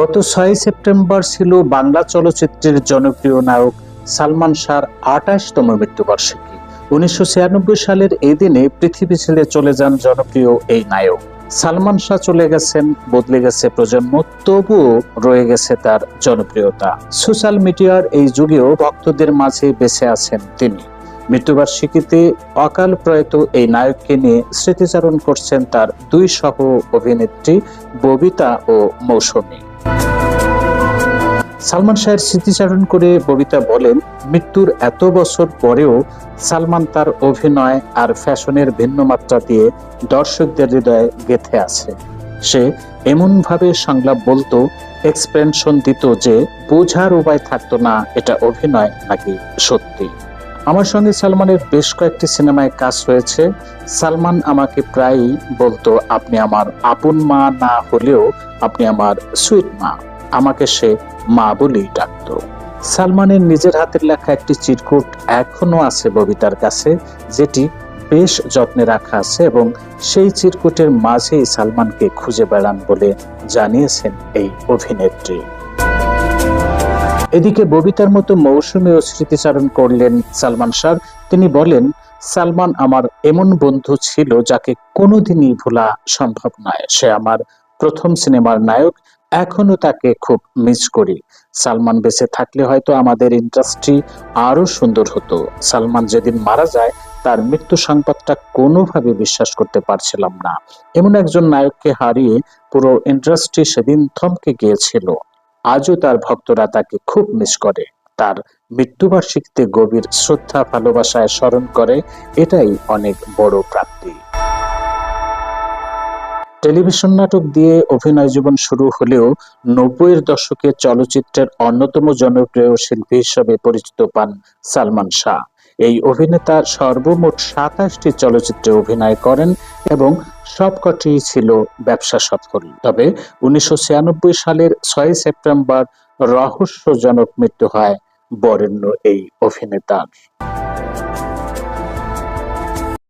গত ছয় সেপ্টেম্বর ছিল বাংলা চলচ্চিত্রের জনপ্রিয় নায়ক সালমান শাহর আঠাশতম মৃত্যুবার্ষিকী। উনিশশো ছিয়ানব্বই সালের এই দিনে পৃথিবী ছেড়ে চলে যান জনপ্রিয় এই নায়ক। সালমান শাহ চলে গেছেন, বদলে গেছে প্রজন্ম, তবুও রয়ে গেছে তার জনপ্রিয়তা। সোশ্যাল মিডিয়ার এই যুগেও ভক্তদের মাঝে বেঁচে আছেন তিনি। মৃত্যুবার্ষিকীতে অকাল প্রয়াত এই নায়ককে নিয়ে স্মৃতিচারণ করছেন তার দুই সহ অভিনেত্রী ববিতা ও মৌসুমী। সালমান শাহের স্মৃতিচারণ করে ববিতা বলেন, মৃত্যুর এত বছর পরেও সালমান তার অভিনয় আর ফ্যাশনের ভিন্ন মাত্রা দিয়ে দর্শকদের হৃদয়ে গেথে আছে। সে এমনভাবে সংলাপ বলতো, এক্সপ্রেনশন দিত যে বোঝার উপায় থাকতো না এটা অভিনয় নাকি সত্যি। আমার সঙ্গে সালমানের বেশ কয়েকটি সিনেমায় কাজ হয়েছে সালমান আমাকে প্রায়ই বলতো, আপনি আমার আপন মা না হলেও আপনি আমার সুইট মা। আমাকে সে মা বলেই ডাকতো। সালমানের নিজের হাতের লেখা একটি চিরকুট এখনও আছে ববিতার কাছে, যেটি বেশ যত্নে রাখা আছে এবং সেই চিরকুটের মাঝেই সালমানকে খুঁজে বেড়ান বলে জানিয়েছেন এই অভিনেত্রী। এদিকে ববিতার মতো মৌসুমীও স্মৃতিচারণ করলেন সালমান শাহ। তিনি বলেন, সালমান আমার এমন বন্ধু ছিল যাকে কোনোদিনই ভোলা সম্ভব নয়। সে আমার প্রথম সিনেমার নায়ক, এখনও তাকে খুব মিস করি। সালমান বেঁচে থাকলে হয়তো আমাদের ইন্ডাস্ট্রি আরও সুন্দর হতো। সালমান যেদিন মারা যায়, তার মৃত্যু সংবাদটা কোনোভাবে বিশ্বাস করতে পারছিলাম না। এমন একজন নায়ককে হারিয়ে পুরো ইন্ডাস্ট্রি সেদিন থমকে গিয়েছিল। আজও তার ভক্তরা তাকে খুব মিস করে। তার মৃত্যুবার্ষিকীতে গভীর শ্রদ্ধা, ভালোবাসায় স্মরণ করে, এটাই অনেক বড় প্রাপ্তি। টেলিভিশন নাটক দিয়ে অভিনয় জীবন শুরু হলেও নব্বইয়ের দশকে চলচ্চিত্রের অন্যতম জনপ্রিয় শিল্পী হিসেবে পরিচিত পান সালমান শাহ। এই অভিনেতা সর্বমোট সাতাশটি চলচ্চিত্রে অভিনয় করেন এবং সবকটি ছিল ব্যবসা সফল। তবে উনিশশো ছিয়ানব্বই সালের ছয় সেপ্টেম্বর রহস্যজনক মৃত্যু হয় বরেণ্য এই অভিনেতার।